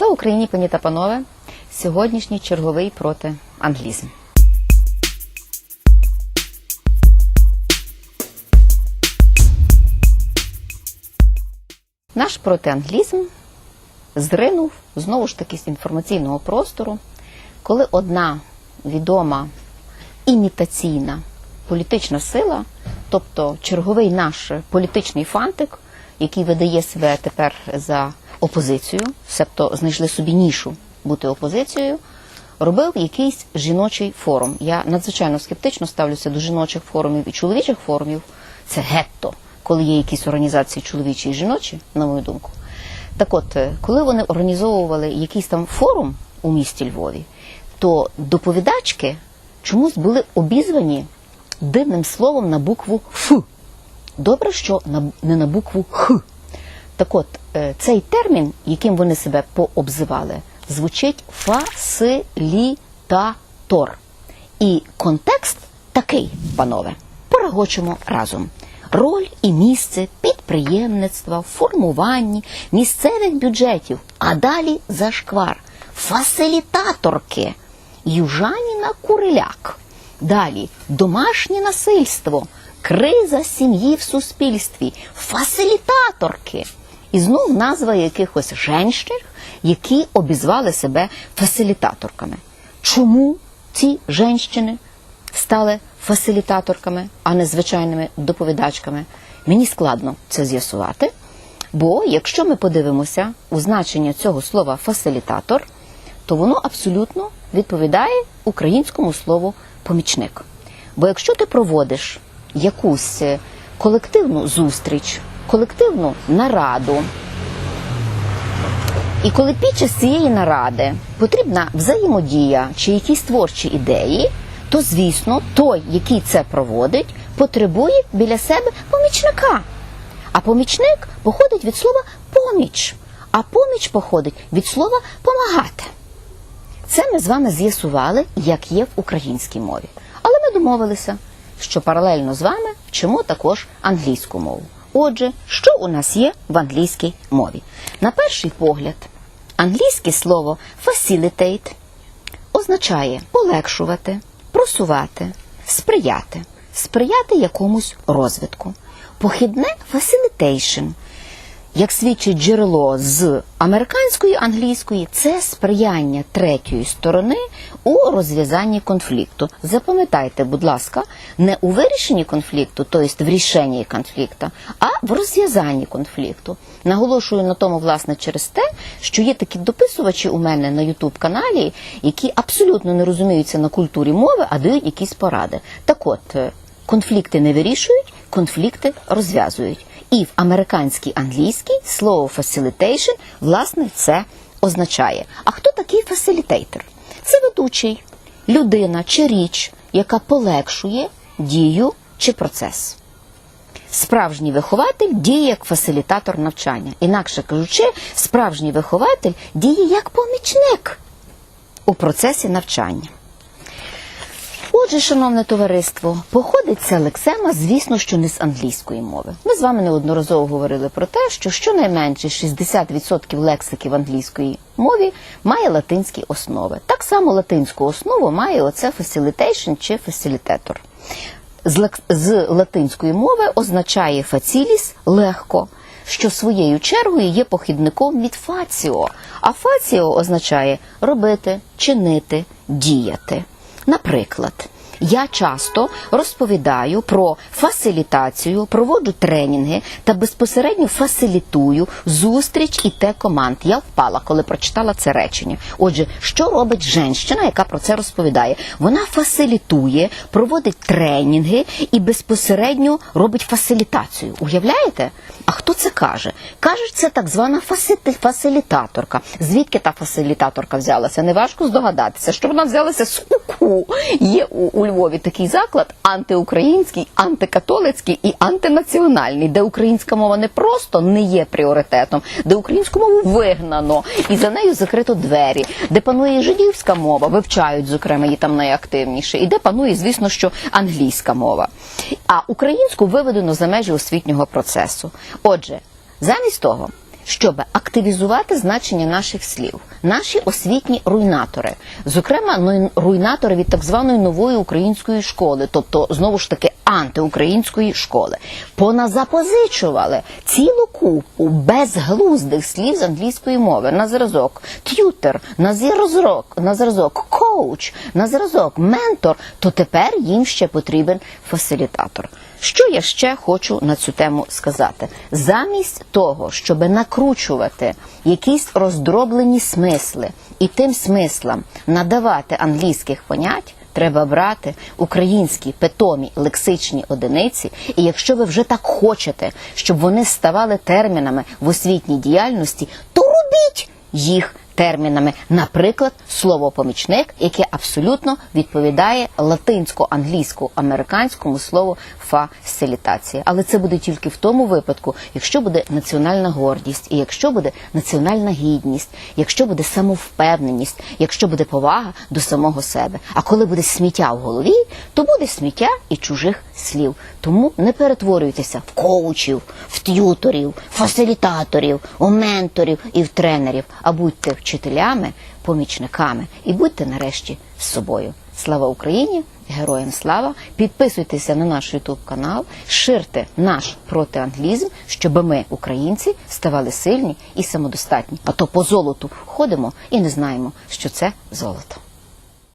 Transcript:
Слава Україні, пані та панове! Сьогоднішній черговий проти англізм. Наш протианглізм зринув знову ж таки з інформаційного простору, коли одна відома імітаційна політична сила, тобто черговий наш політичний фантик, який видає себе тепер за опозицію, себто знайшли собі нішу бути опозицією, робив якийсь жіночий форум. Я надзвичайно скептично ставлюся до жіночих форумів і чоловічих форумів. Це гетто, коли є якісь організації чоловічі і жіночі, на мою думку. Так от, е, коли вони організовували якийсь там форум у місті Львові, то доповідачки чомусь були обізвані дивним словом на букву Ф. Добре, що не на букву Х. Так от, е, цей термін, яким вони себе пообзивали, звучить фасилітатор. І контекст такий, панове, порагочимо разом. Роль і місце підприємництва в формуванні місцевих бюджетів, а далі зашквар, фасилітаторки, Южаніна Куриляк. Далі домашнє насильство, криза сім'ї в суспільстві, фасилітаторки. І знов назва якихось женщин, які обізвали себе фасилітаторками. Чому ці женщини стали фасилітаторками, а не звичайними доповідачками? Мені складно це з'ясувати. Бо якщо ми подивимося у значення цього слова фасилітатор, то воно абсолютно відповідає українському слову помічник. Бо якщо ти проводиш якусь е, колективну зустріч, колективну нараду, і коли під час цієї наради потрібна взаємодія чи якісь творчі ідеї, то звісно той, який це проводить, потребує біля себе помічника. А помічник походить від слова поміч, а поміч походить від слова помагати. Це ми з вами з'ясували, як є в українській мові. Але ми домовилися, що паралельно з вами вчимо також англійську мову. Отже, що у нас є в англійській мові? На перший погляд, англійське слово facilitate означає полегшувати, просувати, сприяти, сприяти якомусь розвитку. Похідне facilitation – як свідчить джерело з американської англійської, це сприяння третьої сторони у розв'язанні конфлікту. Запам'ятайте, будь ласка, не у вирішенні конфлікту, тобто в рішенні конфлікту, а в розв'язанні конфлікту. Наголошую на тому, власне, через те, що є такі дописувачі у мене на Ютуб каналі, які абсолютно не розуміються на культурі мови, а дають якісь поради. Так от, е, конфлікти не вирішують, конфлікти розв'язують. І в американській англійській слово facilitation, власне, це означає. А хто такий фасилітейтор? Це ведучий, людина чи річ, яка полегшує дію чи процес. Справжній вихователь діє як фасилітатор навчання. Інакше кажучи, справжній вихователь діє як помічник у процесі навчання. Отже, шановне товариство, походить ця лексема, звісно, що не з англійської мови. Ми з вами неодноразово говорили про те, що щонайменше 60% лексики в англійській мові має латинські основи. Так само латинську основу має оце facilitation чи facilitator. З, з латинської мови означає фаціліс легко, що своєю чергою є похідником від фаціо. А фаціо означає робити, чинити, діяти. Наприклад, я часто розповідаю про фасилітацію, проводжу тренінги та безпосередньо фасилітую зустріч і те команд. Я впала, коли прочитала це речення. Отже, що робить жінка, яка про це розповідає? Вона фасилітує, проводить тренінги і безпосередньо робить фасилітацію. Уявляєте? А хто це каже? Кажуть, це так звана фасилітаторка. Звідки та фасилітаторка взялася? Неважко здогадатися, що вона взялася з УКУ. Є у, у Львові такий заклад антиукраїнський, антикатолицький і антинаціональний, де українська мова не просто не є пріоритетом, де українську мову вигнано і за нею закрито двері, де панує жидівська мова, вивчають, зокрема, її там найактивніше, і де панує, звісно, що англійська мова. А українську виведено за межі освітнього процесу. Отже, замість того, щоб активізувати значення наших слів, наші освітні руйнатори, зокрема ну, руйнатори від так званої нової української школи, тобто знову ж таки антиукраїнської школи, поназапозичували цілу купу безглуздих слів з англійської мови. На зразок т'ютер, на зразок, на зразок коуч, на зразок ментор, то тепер їм ще потрібен фасилітатор. Що я ще хочу на цю тему сказати? Замість того, щоб накручувати якісь роздроблені смисли і тим смислам надавати англійських понять. Треба брати українські питомі лексичні одиниці, і якщо ви вже так хочете, щоб вони ставали термінами в освітній діяльності, то робіть їх термінами. Наприклад, слово помічник, яке абсолютно відповідає латинсько-англійсько-американському слову фасилітація. Але це буде тільки в тому випадку, якщо буде національна гордість, і якщо буде національна гідність, якщо буде самовпевненість, якщо буде повага до самого себе. А коли буде сміття в голові, то буде сміття і чужих слів. Тому не перетворюйтеся в коучів, в т'юторів, фасилітаторів, у менторів і в тренерів, а будьте вчителями, помічниками і будьте нарешті з собою. Слава Україні! Героям слава! Підписуйтеся на наш Ютуб канал, ширте наш протианглізм, щоб ми, українці, ставали сильні і самодостатні. А то по золоту ходимо і не знаємо, що це золото.